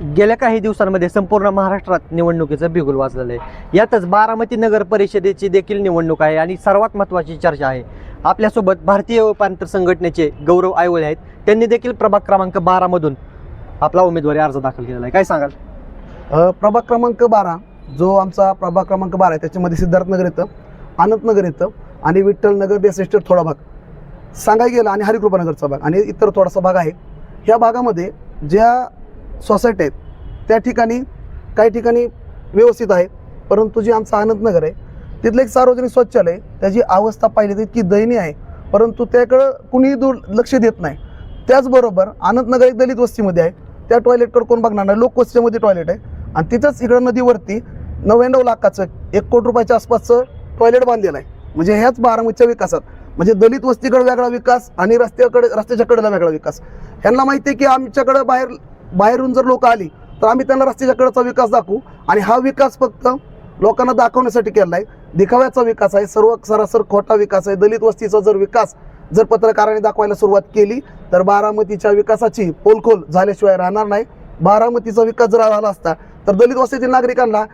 गेल्या काही दिवसांमध्ये संपूर्ण महाराष्ट्रात निवडणुकीचं बिगुल वाजलेलं आहे. यातच बारामती नगर परिषदेची देखील निवडणूक आहे आणि सर्वात महत्त्वाची चर्चा आहे. आपल्यासोबत भारतीय रूपांतर संघटनेचे गौरव आयवळे आहेत. त्यांनी देखील प्रभाग क्रमांक बारामधून आपला उमेदवारी अर्ज दाखल केलेला आहे. काय सांगाल? प्रभाग क्रमांक बारा जो आमचा प्रभाग क्रमांक बारा आहे त्याच्यामध्ये सिद्धार्थनगर येतं अनंतनगर येतं आणि विठ्ठलनगर बेसिस्टर थोडा भाग. सांगायला गेला आणि हरिकृपानगरचा भाग आणि इतर थोडासा भाग आहे. ह्या भागामध्ये ज्या सोसायटी आहेत. त्या ठिकाणी काही ठिकाणी व्यवस्थित आहे. परंतु जे आमचं आनंदनगर आहे तिथलं एक सार्वजनिक शौचालय त्याची अवस्था पाहिली तर इतकी दयनीय आहे. परंतु त्याकडं कुणीही दूर लक्ष देत नाही. त्याचबरोबर अनंतनगर एक दलित वस्तीमध्ये आहे. त्या टॉयलेटकडे कोण बघणार नाही. लोकवस्तीमध्ये टॉयलेट आहे. आणि तिथंच इकडं नदीवरती नव्याण्णव लाखाचं एक कोटी रुपयाच्या आसपासचं टॉयलेट बांधलेलं आहे. म्हणजे ह्याच बारामतीच्या विकासात. म्हणजे दलित वस्तीकडे वेगळा विकास आणि रस्त्याकडे रस्त्याच्याकडे वेगळा विकास. ह्यांना माहिती आहे की आमच्याकडं बाहेर बाहेरून जर लोक आली तर आम्ही त्यांना रस्त्याच्याकडचा विकास दाखवू. आणि हा विकास फक्त लोकांना दाखवण्यासाठी केला आहे. दिखाव्याचा विकास आहे सर्व सरासर खोटा विकास आहे. दलित वस्तीचा जर विकास जर पत्रकारांनी दाखवायला सुरुवात केली तर बारामतीच्या विकासाची पोलखोल झाल्याशिवाय राहणार नाही. बारामतीचा विकास जर झाला असता तर दलित वस्तीतील नागरिकांना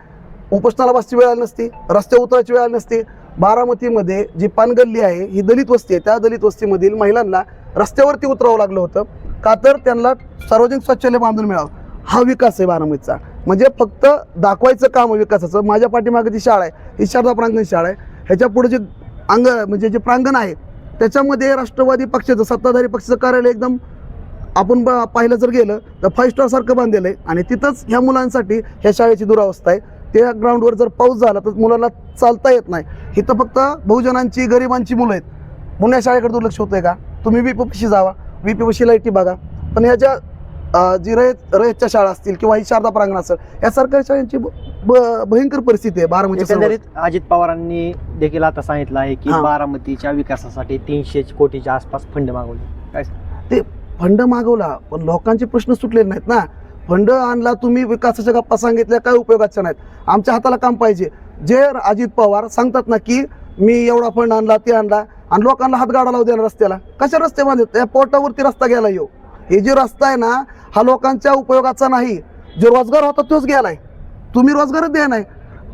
उपोषणाला बसची वेळ आली नसती रस्ते उतरायची वेळ आली नसती. बारामतीमध्ये जी पानगल्ली आहे ही दलित वस्ती आहे. त्या दलित वस्तीमधील महिलांना रस्त्यावरती उतरावं लागलं होतं. का तर त्यांना सार्वजनिक शौचालय बांधून मिळावं. हा विकास आहे बारामतीचा. म्हणजे फक्त दाखवायचं काम विकासाचं. माझ्या पाठीमागे जी शाळा आहे ही शारदा प्रांगण शाळा आहे. ह्याच्या पुढे जे अंग म्हणजे जे प्रांगण आहे त्याच्यामध्ये राष्ट्रवादी पक्षाचं सत्ताधारी पक्षाचं कार्यालय एकदम आपण ब पाहिलं जर गेलं तर फाईव्ह स्टार सारखं बांधलेलं आहे. आणि तिथंच ह्या मुलांसाठी ह्या शाळेची दुरावस्था आहे. त्या ग्राउंडवर जर पाऊस झाला तर मुलांना चालता येत नाही. इथं फक्त बहुजनांची गरिबांची मुलं आहेत. म्हणून या शाळेकडे दुर्लक्ष होतंय का? तुम्ही बी पक्षी जावा. व्ही पीशी लाईटी बघा. पण ह्याच्या अं, जी रयत रयतच्या शाळा असतील किंवा ही शारदा प्रांगण असेल या सरकारी शाळांची भयंकर परिस्थिती आहे बारामती अजित पवारांनी देखील आता सांगितलं आहे की. बारामतीच्या विकासासाठी तीनशे कोटीच्या आसपास फंड मागवले. काय फंड मागवला पण लोकांचे प्रश्न सुटलेले नाहीत ना. फंड आणला तुम्ही विकासाच्या गप्पा सांगितल्या काय उपयोगाच्या नाहीत. आमच्या हाताला काम पाहिजे. जे अजित पवार सांगतात ना की मी एवढा फंड आणला ते आणला. आणि लोकांना हातगाडा लावू द्यायला रस्त्याला. कशा रस्ते बांधित या पोर्टावरती रस्ता गेला येऊ हे जे रस्ता आहे ना हा लोकांच्या उपयोगाचा नाही. जो रोजगार होता तोच गेलाय. तुम्ही रोजगारच द्या नाही.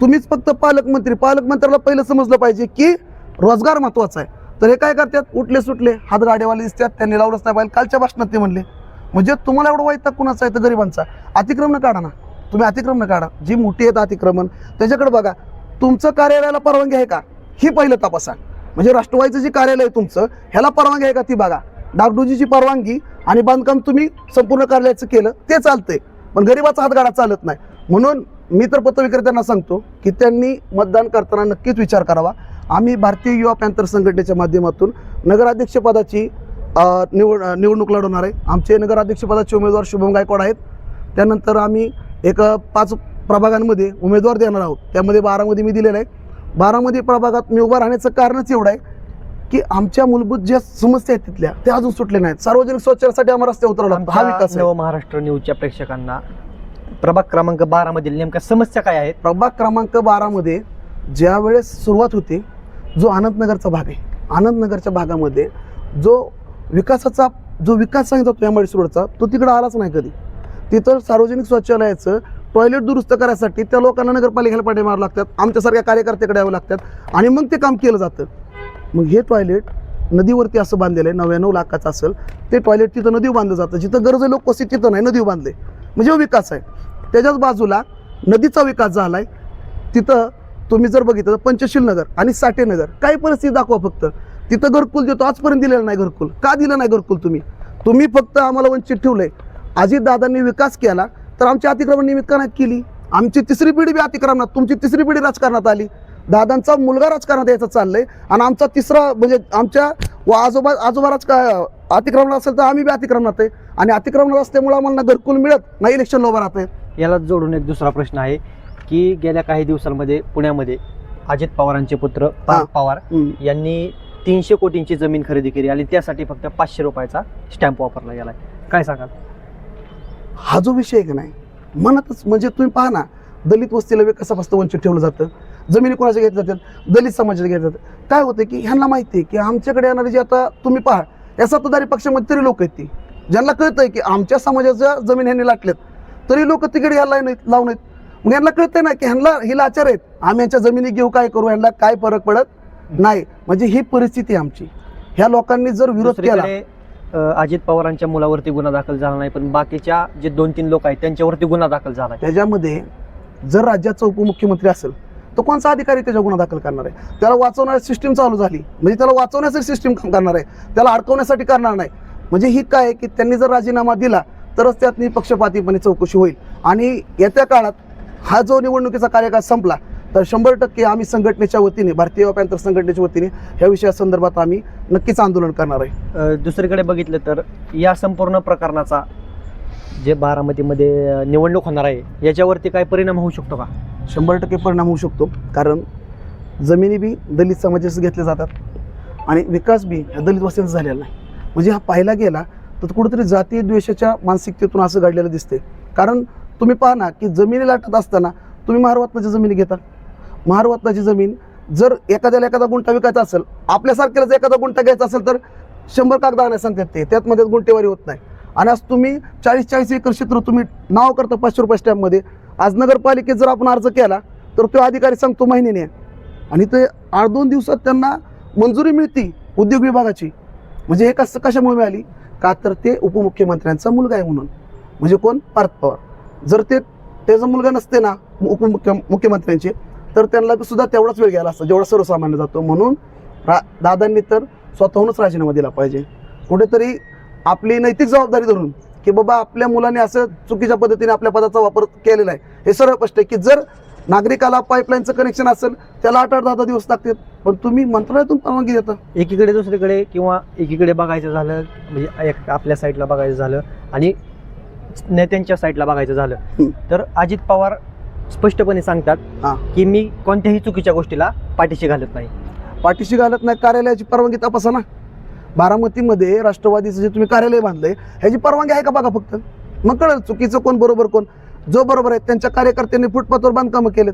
तुम्हीच फक्त पालकमंत्री. पालकमंत्र्याला पहिलं समजलं पाहिजे की रोजगार महत्त्वाचा आहे. तर हे काय करतात? उठले सुटले. हातगाडेवाले दिसतात. त्यांनी लावलंच नाही पाहिजे. कालच्या भाषणात ते म्हणले म्हणजे तुम्हाला एवढं वाईट कुणाचा आहे? तर गरिबांचा. अतिक्रमण काढा ना. तुम्ही अतिक्रमण काढा. जी मोठी आहेत अतिक्रमण त्याच्याकडे बघा. तुमचं कार्यालयाला परवानगी आहे का? ही पहिलं तपासा. म्हणजे राष्ट्रवादीचं जे कार्यालय आहे तुमचं ह्याला परवानगी आहे का ती बघा. डागडुजीची परवानगी आणि बांधकाम तुम्ही संपूर्ण कार्यालयाचं केलं ते चालतंय. पण गरिबाचा हातगाडा चालत नाही. म्हणून मी तर पत्रविक्रेत्यांना सांगतो की त्यांनी मतदान करताना नक्कीच विचार करावा. आम्ही भारतीय युवा पॅन्थर संघटनेच्या माध्यमातून नगराध्यक्षपदाची निवड निवडणूक लढवणार आहे. आमचे नगराध्यक्षपदाचे उमेदवार शुभम गायकवाड आहेत. त्यानंतर आम्ही एक पाच प्रभागांमध्ये उमेदवार देणार आहोत. त्यामध्ये बारामध्ये मी दिलेलं आहे. बारामध्ये प्रभागात मी उभा राहण्याचं कारणच एवढं आहे की आमच्या मूलभूत ज्या समस्या आहेत तिथल्या त्या अजून सुटल्या नाहीत. सार्वजनिक शौचालयासाठी आम्हाला रस्ते उतरावं लागतं हा विकास आहे. नव महाराष्ट्र न्यूजच्या प्रेक्षकांना प्रभाग क्रमांक बारा मधील नेमक्या समस्या काय आहेत? प्रभाग क्रमांक बारामध्ये ज्या वेळेस सुरुवात होती जो आनंदनगरचा भाग आहे. आनंदनगरच्या भागामध्ये जो विकासाचा जो विकास सांगितला तो एम रोडचा तो तिकडं आलाच नाही कधी. तिथं सार्वजनिक शौचालयाचं टॉयलेट दुरुस्त करायसाठी त्या लोकांना नगरपालिकेला पाठी मारावं लागतात. आमच्यासारख्या कार्यकर्त्याकडे यावं लागतात. आणि मग ते काम केलं जातं. मग हे टॉयलेट नदीवरती असं बांधलेलं आहे नव्याण्णव लाखाचं असेल ते टॉयलेट तिथं नदी बांधलं जातं. जिथं गरज लोक वस्ती तिथं नाही नदीवर बांधले. म्हणजे विकास आहे. त्याच्याच बाजूला नदीचा विकास झाला आहे तिथं तुम्ही जर बघितलं तर पंचशील नगर आणि साठे नगर काही परिस्थिती दाखवा फक्त. तिथं घरकुल देतो आजपर्यंत दिलेलं नाही घरकुल. का दिलं नाही घरकुल तुम्ही? तुम्ही फक्त आम्हाला वंचित ठेवलंय. अजितदादांनी विकास केला तर आमची अतिक्रमण निमित्त का नाही केली? आमची तिसरी पिढी बी अतिक्रमणात तुमची तिसरी पिढी राजकारणात आली. दादांचा मुलगा राजकारणात यायचं चाललंय आणि आमचा तिसरा म्हणजे आमच्या व आजोबा आजोबा राजका अतिक्रमण असेल तर आम्ही बी अतिक्रमणात आहे. आणि अतिक्रमणात असल्यामुळे आम्हाला ना घरकुल मिळत नाही इलेक्शन उभं राहत याला जोडून एक दुसरा प्रश्न आहे की गेल्या काही दिवसांमध्ये पुण्यामध्ये अजित पवारांचे पुत्र पवार यांनी तीनशे कोटींची जमीन खरेदी केली आणि त्यासाठी फक्त पाचशे रुपयाचा स्टॅम्प वापरला गेलाय. काय सांगाल? हा जो विषय आहे की नाही? मनातच म्हणजे तुम्ही पहा ना दलित वस्तीला विकासापासून वंचित ठेवलं जातं जमिनी कोणाच्या घेतल्या जातात दलित समाजाच्या घेतल्या जातात. काय होतं की ह्यांना माहिती आहे की आमच्याकडे येणारे जे आता तुम्ही पहा या सत्ताधारी पक्षामध्ये तरी लोक आहेत ती. ज्यांना कळतंय की आमच्या समाजाच्या जमीन ह्यांनी लाटल्यात तरी लोक तिकीट घ्यायला नाहीत लावून आहेत. मग यांना कळतंय ना की ह्यांना ही लाचार आहेत. आम्ही यांच्या जमिनी घेऊ काय करू यांना काय फरक पडत नाही. म्हणजे ही परिस्थिती आमची. ह्या लोकांनी जर विरोध केला अजित पवारांच्या मुलावरती गुन्हा दाखल झाला नाही पण बाकीच्या जे दोन तीन लोक आहेत त्यांच्यावरती गुन्हा दाखल झाला त्याच्यामध्ये जर राज्याचा उपमुख्यमंत्री असेल तर कोणचा अधिकारी त्याच्या गुन्हा दाखल करणार आहे? त्याला वाचवण्याची सिस्टीम चालू झाली. म्हणजे त्याला वाचवण्यासाठी सिस्टीम करणार आहे. त्याला अडकवण्यासाठी करणार नाही. म्हणजे ही काय की त्यांनी जर राजीनामा दिला तरच त्यात निपक्षपातीपणे चौकशी होईल. आणि येत्या काळात हा जो निवडणुकीचा कार्यकाळ संपला तर शंभर टक्के आम्ही संघटनेच्या वतीने भारतीय पॅन्थर संघटनेच्या वतीने ह्या विषयासंदर्भात आम्ही नक्कीच आंदोलन करणार आहे. दुसरीकडे बघितलं तर या संपूर्ण प्रकरणाचा जे बारामतीमध्ये निवडणूक होणार आहे याच्यावरती काय परिणाम होऊ शकतो का? शंभर टक्के परिणाम होऊ शकतो कारण जमिनी बी दलित समाजाचे घेतले जातात आणि विकास बी ह्या दलित वस्त्यांचा झालेला नाही. म्हणजे हा पाहायला गेला तर कुठेतरी जातीय द्वेषाच्या मानसिकतेतून असं घडलेलं दिसते कारण तुम्ही पहा ना की जमिनी लाटत असताना तुम्ही महारवत्नाची जमिनी घेता. महारवतनाची जमीन जर एखाद्याला एखादा गुंठा विकायचा असेल आपल्यासारख्याला जर एखादा गुंठा घ्यायचा असेल तर शंभर कागदा आणायला सांगतात ते. त्यात मध्ये गुंठेवारी होत नाही. आणि आज तुम्ही चाळीस चाळीस एकर क्षेत्र तुम्ही नाव करता पाचशे रुपये स्टॅम्पमध्ये आज नगरपालिकेत जर आपण अर्ज केला तर तो अधिकारी सांगतो महिन्याने आणि ते आठ दोन दिवसात त्यांना मंजुरी मिळती उद्योग विभागाची. म्हणजे हे कसं कशामुळे मिळाली? का तर ते उपमुख्यमंत्र्यांचा मुलगा आहे म्हणून. म्हणजे कोण? पार्थ पवार. जर ते त्याचा मुलगा नसते ना उपमुख्य मुख्यमंत्र्यांचे तर त्यांना सुद्धा तेवढाच वेळ घ्यायला असतं जेवढा सर्वसामान्य जातो. म्हणून रा दादांनी तर स्वतःहूनच राजीनामा दिला पाहिजे. कुठेतरी आपली नैतिक जबाबदारी धरून की बाबा आपल्या मुलाने असं चुकीच्या पद्धतीने आपल्या पदाचा वापर केलेला आहे. हे सरळ स्पष्ट आहे की जर नागरिकाला पाईपलाईनचं कनेक्शन असेल त्याला आठ आठ दहा दहा दिवस लागतात पण तुम्ही मंत्रालयातून परवानगी देता. एकीकडे दुसरीकडे किंवा एकीकडे बघायचं झालं म्हणजे एक आपल्या साईडला बघायचं झालं आणि नेत्यांच्या साईडला बघायचं झालं. तर अजित पवार स्पष्टपणे सांगतात हां. की मी कोणत्याही चुकीच्या गोष्टीला पाठीशी घालत नाही. पाठीशी घालत नाही कार्यालयाची परवानगी तपासा ना. बारामतीमध्ये राष्ट्रवादीचं जे तुम्ही कार्यालय बांधलंय ह्याची परवानगी आहे का बघा फक्त? मग कळेल चुकीचं कोण बरोबर कोण? जो बरोबर आहे त्यांच्या कार्यकर्त्यांनी फुटपाथवर बांधकामं केलेत.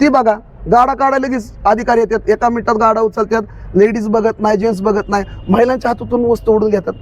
ती बघा गाडा काढा लगेच अधिकारी येतात एका मिनिटात गाडा उचलतात लेडीज बघत नाही जेंट्स बघत नाही महिलांच्या हातातून वस्तू ओढून घेतात.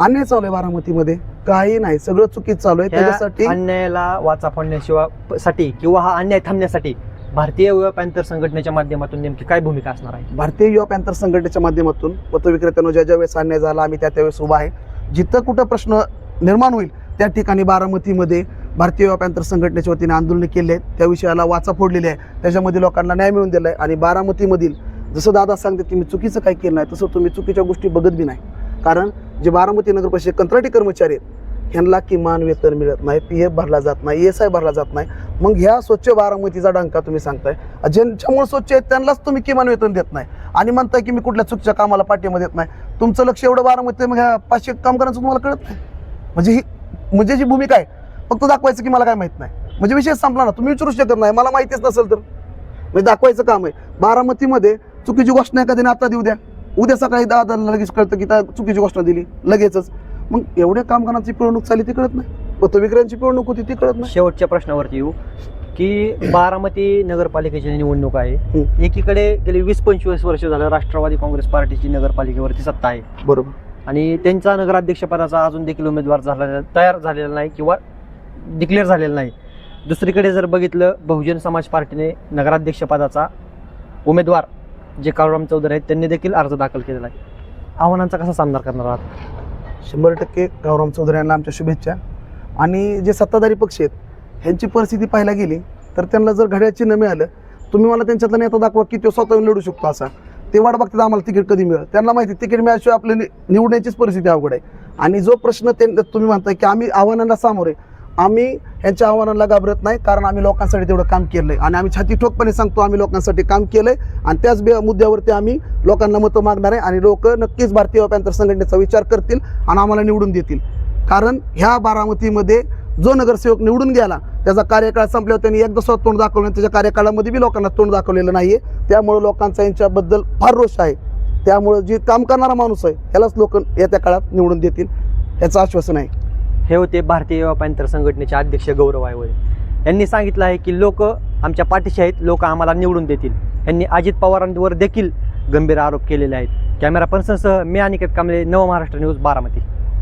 अन्याय चालू आहे बारामतीमध्ये. काही नाही सगळं चुकीचं चालू आहे. त्याच्यासाठी अन्यायाला वाचा फोडण्याशिवायसाठी किंवा हा अन्याय थांबण्यासाठी भारतीय युवा पॅन्थर संघटनेच्या माध्यमातून नेमकी काय भूमिका असणार आहे? भारतीय युवा पॅन्थर संघटनेच्या माध्यमातून पथविक्रेत्यांनो ज्या ज्या वेळेस अन्याय झाला आम्ही त्या त्यावेळेस उभा आहे. जिथं कुठं प्रश्न निर्माण होईल त्या ठिकाणी बारामतीमध्ये भारतीय युवा पॅन्थर संघटनेच्या वतीने आंदोलन केले आहेत. त्या विषयाला वाचा फोडलेली आहे. त्याच्यामध्ये लोकांना न्याय मिळून दिला आहे आणि बारामतीमधील जसं दादा सांगते की मी चुकीचं काही केलं नाही तसं तुम्ही चुकीच्या गोष्टी बघत बी नाही. कारण जे बारामती नगर परिषद कंत्राटी कर्मचारी आहेत ह्यांना किमान वेतन मिळत नाही पी एफ भरला जात नाही एस आय भरला जात नाही. मग ह्या स्वच्छ बारामतीचा डंका तुम्ही सांगताय. ज्यांच्यामुळे स्वच्छ आहेत त्यांनाच तुम्ही किमान वेतन देत नाही. आणि म्हणताय की मी कुठल्या चुकीच्या कामाला पाठिंबा देत नाही. तुमचं लक्ष एवढं बारामती आहे, मग ह्या पाचशे कामगारांचं तुम्हाला कळत नाही. म्हणजे ही म्हणजे जी भूमिका आहे फक्त दाखवायचं की मला काय माहीत नाही. म्हणजे विषय संपला ना तुम्ही विचारू शकत नाही. मला माहितीच नसेल तर. म्हणजे दाखवायचं काम आहे. बारामतीमध्ये चुकीची घोषणा एखाद्याने आता देऊ द्या. उद्या सकाळी दहा लगेच कळतं की त्या चुकीची घोषणा दिली. लगेचच. मग एवढ्या कामगारांची पिळवणूक चालली ती कळत नाही. पथविक्रेत्यांची पिळवणूक होती ती कळत नाही. शेवटच्या प्रश्नावरती येऊ. की बारामती नगरपालिकेची निवडणूक आहे. एकीकडे गेली वीस पंचवीस वर्ष झालं राष्ट्रवादी काँग्रेस पार्टीची नगरपालिकेवरती सत्ता आहे. बरोबर. आणि त्यांचा नगराध्यक्षपदाचा अजून देखील उमेदवार झाला तयार झालेला नाही किंवा डिक्लेअर झालेला नाही. दुसरीकडे जर बघितलं बहुजन समाज पार्टीने नगराध्यक्षपदाचा उमेदवार जे काळूराम चौधरी आहेत त्यांनी देखील अर्ज दाखल केलेला आहे. आव्हानांचा कसा सामना करणार आहात? शंभर टक्के गौरव चौधरी यांना आमच्या शुभेच्छा. आणि जे सत्ताधारी पक्ष आहेत ह्यांची परिस्थिती पाहायला गेली तर त्यांना जर घड्याळ चिन्ह मिळालं तुम्ही मला त्यांच्यातला नेता दाखवा की तो स्वतः लढू शकतो असा. ते वाट बघतात आम्हाला तिकीट कधी मिळेल. त्यांना माहिती तिकीट मिळाल्याशिवाय आपली नि- निवडण्याचीच परिस्थिती अवघड आहे. आणि जो प्रश्न ते तुम्ही म्हणताय की आम्ही आव्हानांना सामोरे आम्ही यांच्या आव्हानाला घाबरत नाही कारण आम्ही लोकांसाठी तेवढं काम केलं आहे आणि आम्ही छाती ठोकपणे सांगतो आम्ही लोकांसाठी काम केलं आहे आणि त्याच बे- मुद्द्यावरती आम्ही लोकांना मतं मागणार आहे आणि लोक नक्कीच भारतीय पॅन्थर संघटनेचा विचार करतील आणि आम्हाला निवडून देतील. कारण ह्या बारामतीमध्ये जो नगरसेवक निवडून गेला त्याचा कार्यकाळ संपल्यावर त्यांनी एकदा स्वतः तोंड दाखवलं त्याच्या कार्यकाळामध्ये बी लोकांना तोंड दाखवलेलं नाही आहे त्यामुळं लोकांचा यांच्याबद्दल फार रोष आहे. त्यामुळं जे काम करणारा माणूस आहे त्यालाच लोक येत्या काळात निवडून देतील याचं आश्वासन आहे. हे होते भारतीय युवा संघटनेचे अध्यक्ष गौरव आयवळे यांनी सांगितलं आहे की लोक आमच्या पाठीशी आहेत लोक आम्हाला निवडून देतील. यांनी अजित पवारांवर देखील गंभीर आरोप केलेले आहेत. कॅमेरा पर्सनसह मी अनिकेत कांबळे नव महाराष्ट्र न्यूज बारामती.